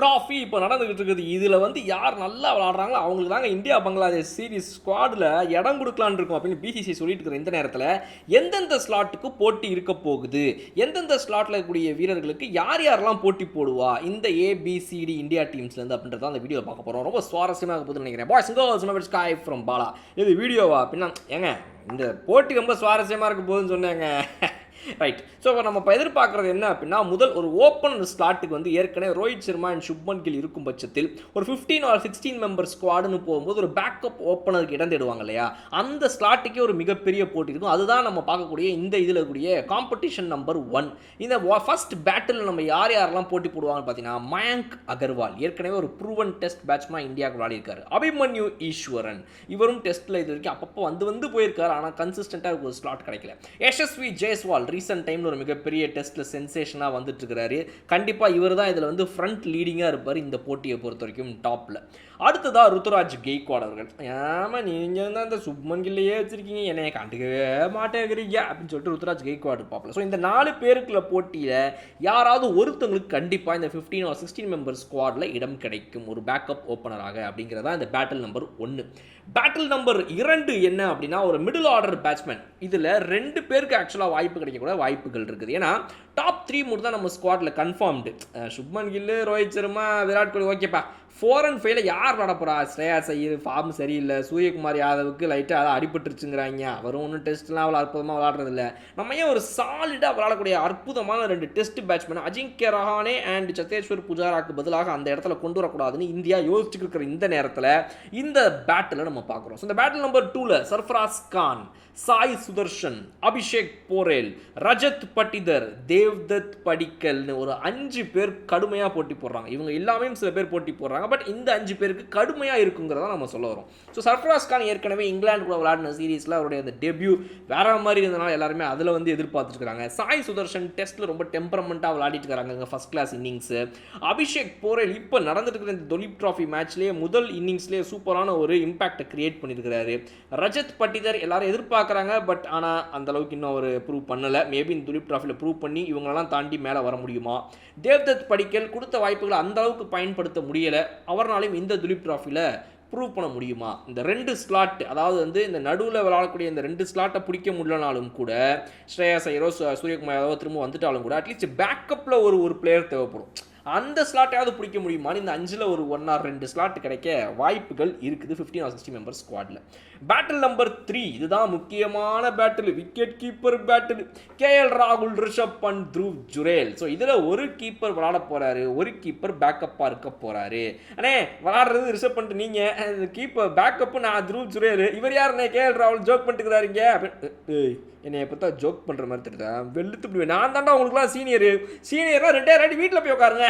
Trophy இப்போ நடந்துகிட்டு இருக்குது. இதில் வந்து யார் நல்லா விளாடுறாங்களோ அவங்களுக்கு தாங்க இந்தியா பங்களாதேஷ் சீரிஸ் ஸ்குவாடில் இடம் கொடுக்கலான்னு இருக்கும் அப்படின்னு பிசிசி சொல்லிட்டு இருக்கிற இந்த நேரத்தில் எந்தெந்த ஸ்லாட்டுக்கு போட்டி இருக்க போகுது? எந்தெந்த ஸ்லாட்டில் இருக்கக்கூடிய வீரர்களுக்கு யார் யாரெல்லாம் போட்டி போடுவா? இந்த ஏபிசிடி இந்தியா டீம்ஸ்லேருந்து அப்படின்றத அந்த வீடியோ பார்க்க போகிறோம் ரொம்ப சுவாரஸ்யமாக போகுதுன்னு நினைக்கிறேன். Boys go sky from Bala இது வீடியோவா அப்படின்னா ஏங்க இந்த போட்டி ரொம்ப சுவாரஸ்யமாக இருக்க போகுதுன்னு சொன்னாங்க. ரைட் ஸோ நம்ம இப்போ எதிர்பார்க்குறது என்ன அப்படின்னா முதல் ஒரு ஓப்பன் ஸ்லாட்டுக்கு வந்து ஏற்கனவே ரோஹித் சர்மா அண்ட் சுப்மன் கில் இருக்கும் பட்சத்தில் ஒரு ஃபிஃப்டீன் ஆர் சிக்ஸ்டீன் மெம்பர் ஸ்குவாடுன்னு போகும்போது ஒரு பேக்கப் ஓப்பனருக்கு இடம் தேடுவாங்க இல்லையா? அந்த ஸ்லாட்டுக்கே ஒரு மிகப்பெரிய போட்டி இருக்கும். அதுதான் நம்ம பார்க்கக்கூடிய இந்த இதில் கூடிய காம்படிஷன் நம்பர் ஒன் இந்த ஃபர்ஸ்ட் பேட்டில் நம்ம யார் யாரெல்லாம் போட்டி போடுவாங்கன்னு பார்த்தீங்கன்னா மயங்க் அகர்வால். ஏற்கனவே ஒரு ப்ரூவன் டெஸ்ட் பேட்ஸ்மேன் இந்தியாவுக்கு விளையாடிருக்காரு அபிமன்யு ஈஸ்வரன். இவரும் டெஸ்ட்டில் இது வரைக்கும் அப்பப்போ வந்து வந்து போயிருக்காரு. ஆனால் கன்சிஸ்டண்ட்டாக ஒரு ஸ்லாட் கிடைக்கல. யஷஸ்வி ஜெய்ஸ்வால் ரீசெண்ட் டைமில் ஒரு மிகப்பெரிய டெஸ்ட்டில் சென்சேஷனாக வந்துட்டுருக்கிறாரு. கண்டிப்பாக இவர் தான் இதில் வந்து ஃப்ரண்ட் லீடிங்காக இருப்பார் இந்த போட்டியை பொறுத்த வரைக்கும் டாப்பில் அடுத்ததா ருத்துராஜ் கெய்க்வாட் அவர்கள். ஏமா நீங்கள் தான் இந்த சுப்மன் கில்லையே வச்சிருக்கீங்க. என்னைய கண்டுக்கவே மாட்டேங்கிறீங்க அப்படின்னு சொல்லிட்டு ருத்ராஜ் கெய்க்வாட் இருப்பாப்பில். ஸோ இந்த நாலு பேருக்குள்ள போட்டியில் யாராவது ஒருத்தவங்களுக்கு கண்டிப்பாக இந்த ஃபிஃப்டீன் ஆர் சிக்ஸ்டீன் மெம்பர் ஸ்குவாடில் இடம் கிடைக்கும். ஒரு பேக்கப் ஓப்பனராக அப்படிங்கிறதா இந்த பேட்டில் நம்பர் ஒன்று பேட்டில் நம்பர் இரண்டு என்ன அப்படின்னா ஒரு மிடில் ஆர்டர் பேட்ஸ்மேன் இதில் ரெண்டு பேருக்கு ஆக்சுவலாக வாய்ப்பு கிடைக்கும். கூட வாய்ப்புகள் இருக்குது. ஏன்னா டாப் த்ரீ மூணு தான் நம்ம ஸ்குவாடில் கன்ஃபார்ம்டு சுப்மன் கில்லு ரோஹித் சர்மா விராட் கோலி ஓகேப்பா ஃபோர் அண்ட் ஃபைவ்ல யார் விளாட போகிறா ஸ்ரேயா ஐயர் ஃபார்ம் சரியில்லை. சூரியகுமார் யாதவுக்கு லைட்டாக அதை அடிபட்டுருச்சுங்கிறாங்க. அவரும் ஒன்றும் டெஸ்ட்லாம் அவ்வளோ அற்புதமாக விளாடுறதில்ல. நம்ம ஏன் ஒரு சாலிடாக விளாடக்கூடிய அற்புதமான ரெண்டு test batsman Ajinkya Rahane and Cheteshwar புஜாராக்கு பதிலாக அந்த இடத்துல கொண்டு வரக்கூடாதுன்னு இந்தியா யோசிச்சுட்டு இருக்கிற இந்த நேரத்தில் இந்த பேட்டில் நம்ம பார்க்குறோம். ஸோ இந்த பேட்டில் நம்பர் டூவில் சர்ஃபராஸ் கான் சாய் சுதர்ஷன் அபிஷேக் போரேல் ரஜத் பட்டிதர் தேவ்தத் படிக்கல்னு ஒரு அஞ்சு பேர் கடுமையாக போட்டி போடுறாங்க. இவங்க எல்லாமே சில பேர் போட்டி போடுறாங்க. பட் இந்த அஞ்சு பேருக்கு கடுமையாக இருக்குங்கிறத நம்ம சொல்ல வரோம். ஸோ சர்ஃபராஸ் கான் ஏற்கனவே இங்கிலாந்து கூட விளையாடின சீரீஸில் அவருடைய அந்த டெபியூ வேற மாதிரி இருந்தனால எல்லாருமே அதில் வந்து எதிர்பார்த்துருக்காங்க சாய் சுதர்ஷன் டெஸ்ட்டில் ரொம்ப டெம்பரமெண்ட்டாக விளையாடிட்டு இருக்காங்க first class innings Abhishek Porel இப்போ நடந்துட்டு இருக்கிற இந்த தொலிப் ட்ராஃபி மேட்ச்லேயே முதல் இன்னிங்ஸ்லேயே சூப்பரான ஒரு இம்பாக்டை கிரியேட் பண்ணியிருக்கிறாரு. ரஜத் பட்டிதர் எல்லாரும் எதிர்பார்க்குறாங்க. பட் ஆனால் அந்தளவுக்கு இன்னும் அவர் ப்ரூவ் பண்ணலை. மேபி இந்த துலிப் ட்ராஃபியில் ப்ரூவ் பண்ணி இவங்களெல்லாம் தாண்டி மேலே வர முடியுமா? தேவ்தத் படிக்கல் கொடுத்த வாய்ப்புகளை அந்த அளவுக்கு பயன்படுத்த முடியலை. அவர்னாலையும் இந்த துலிப் ட்ராஃபியில் ப்ரூவ் பண்ண முடியுமா? இந்த ரெண்டு ஸ்லாட் அதாவது வந்து இந்த நடுவில் விளாடக்கூடிய இந்த ரெண்டு ஸ்லாட்டை பிடிக்க முடியலனாலும் கூட ஸ்ரேயா ஐயரோ சூரியகுமார் யாதவோ திரும்ப வந்துட்டாலும் கூட அட்லீஸ்ட் பேக்கப்பில் ஒரு ஒரு பிளேயர் தேவைப்படும். அந்த ஸ்லாட்டையாவது பிடிக்க முடியுமான்னு இந்த அஞ்சில் ஒரு ஒன் ஆர் ரெண்டு ஸ்லாட் கிடைக்க வாய்ப்புகள் இருக்குது ஃபிஃப்டீன் ஆர் சிக்ஸ்டி மெம்பர் ஸ்குவாடில் பேட்டில் நம்பர் த்ரீ இதுதான் முக்கியமான battle wicket keeper battle KL ராகுல் ரிஷப் பண்ட் த்ருவ் ஜுரேல் ஸோ இதில் ஒரு கீப்பர் விளாட போகிறாரு ஒரு கீப்பர் பேக்கப்பாக இருக்க போகிறாரு அண்ணே விளாடுறது ரிஷப் பண்ணிட்டு நீங்கள் கீப்பர் பேக்கப்பு நான் த்ருவ் ஜுரேல் இவர் யாருண்ணே? கேஎல் ராகுல் ஜோக் பண்ணிட்டுக்கிறாருங்க என்னை பார்த்தா ஜோக் பண்ணுற மாதிரி தெரியுதா? வெளுத்து நான் தாண்டா உங்களுக்குலாம் சீனியர் சீனியர்லாம் ரெண்டாயிரம் ரெண்டு வீட்டில் போய் உட்காருங்க.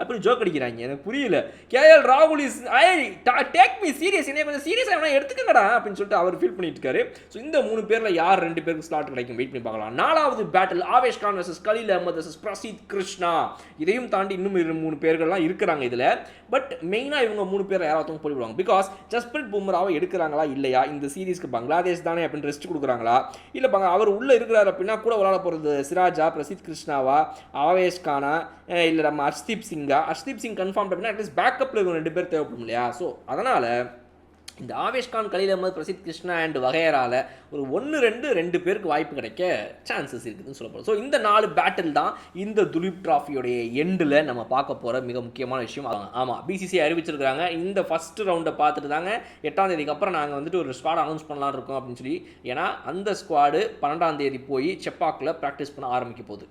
அப்படி ஜோக் அடிக்கிறாங்க. எனக்கு புரியல. கேஎல் ராகுல் is I take me serious என்ன கொஞ்சம் சீரியஸாக வேணா எடுத்துக்கங்கடா அப்படின்னு சொல்லிட்டு அவர் ஃபீல் பண்ணிட்டு இருக்காரு. ஸோ இந்த மூணு பேரில் யார் ரெண்டு பேருக்கு ஸ்லாட் கிடைக்கும்? வெயிட் பண்ணி பார்க்கலாம். நாலாவது battle Avesh Khan versus Khaleel Ahmed versus Prasidh Krishna. இதையும் தாண்டி இன்னும் மூணு பேர்கள்லாம் இருக்கிறாங்க இதில். பட் மெயினாக இவங்க மூணு பேர் யாராவது போய்விடுவாங்க பிகாஸ் ஜஸ்பிரிட் பும்ராவை எடுக்கிறாங்களா? இல்லையா? இந்த சீரீஸ்க்கு பங்களாதேஷ் தானே அப்படின்னு ரெஸ்ட் கொடுக்குறாங்களா? இல்லை பாங்க அவர் உள்ளே இருக்கிறார் அப்படின்னா கூட விளாட போகிறது சிராஜா பிரசீத் கிருஷ்ணாவா? ஆவேஷ் கானா? இல்லை நம்ம ஹர்ஷ்தீப் சிங்கா ஹர்ஷ்தீப் சிங் கன்ஃபார்ம் அப்படின்னா அட்லீஸ்ட் பேக்கப்பில் இவங்க ரெண்டு பேர் தேவைப்படும் இல்லையா? ஸோ அதனால் இந்த ஆவேஷ் கான் கலீல் பிரசித் கிருஷ்ணா அண்ட் வகையரால் ஒரு ஒன்று ரெண்டு ரெண்டு பேருக்கு வாய்ப்பு கிடைக்க சான்சஸ் இருக்குதுன்னு சொல்லப்படும் ஸோ இந்த நாலு பேட்டில் தான் இந்த துலீப் ட்ராஃபியோடைய எண்டில் நம்ம பார்க்க போகிற மிக முக்கியமான விஷயம். ஆமாம் பிசிசி அறிவிச்சிருக்காங்க இந்த ஃபர்ஸ்ட் ரவுண்டை பார்த்துட்டு தாங்க எட்டாம் தேதிக்கு அப்புறம் நாங்கள் வந்துட்டு ஒரு ஸ்குவாட் அனௌன்ஸ் பண்ணலான்னு இருக்கோம் அப்படின்னு சொல்லி. ஏன்னா அந்த ஸ்குவாடு பன்னெண்டாம் தேதி போய் செப்பாக்கில் ப்ராக்டிஸ் பண்ண ஆரம்பிக்க போகுது.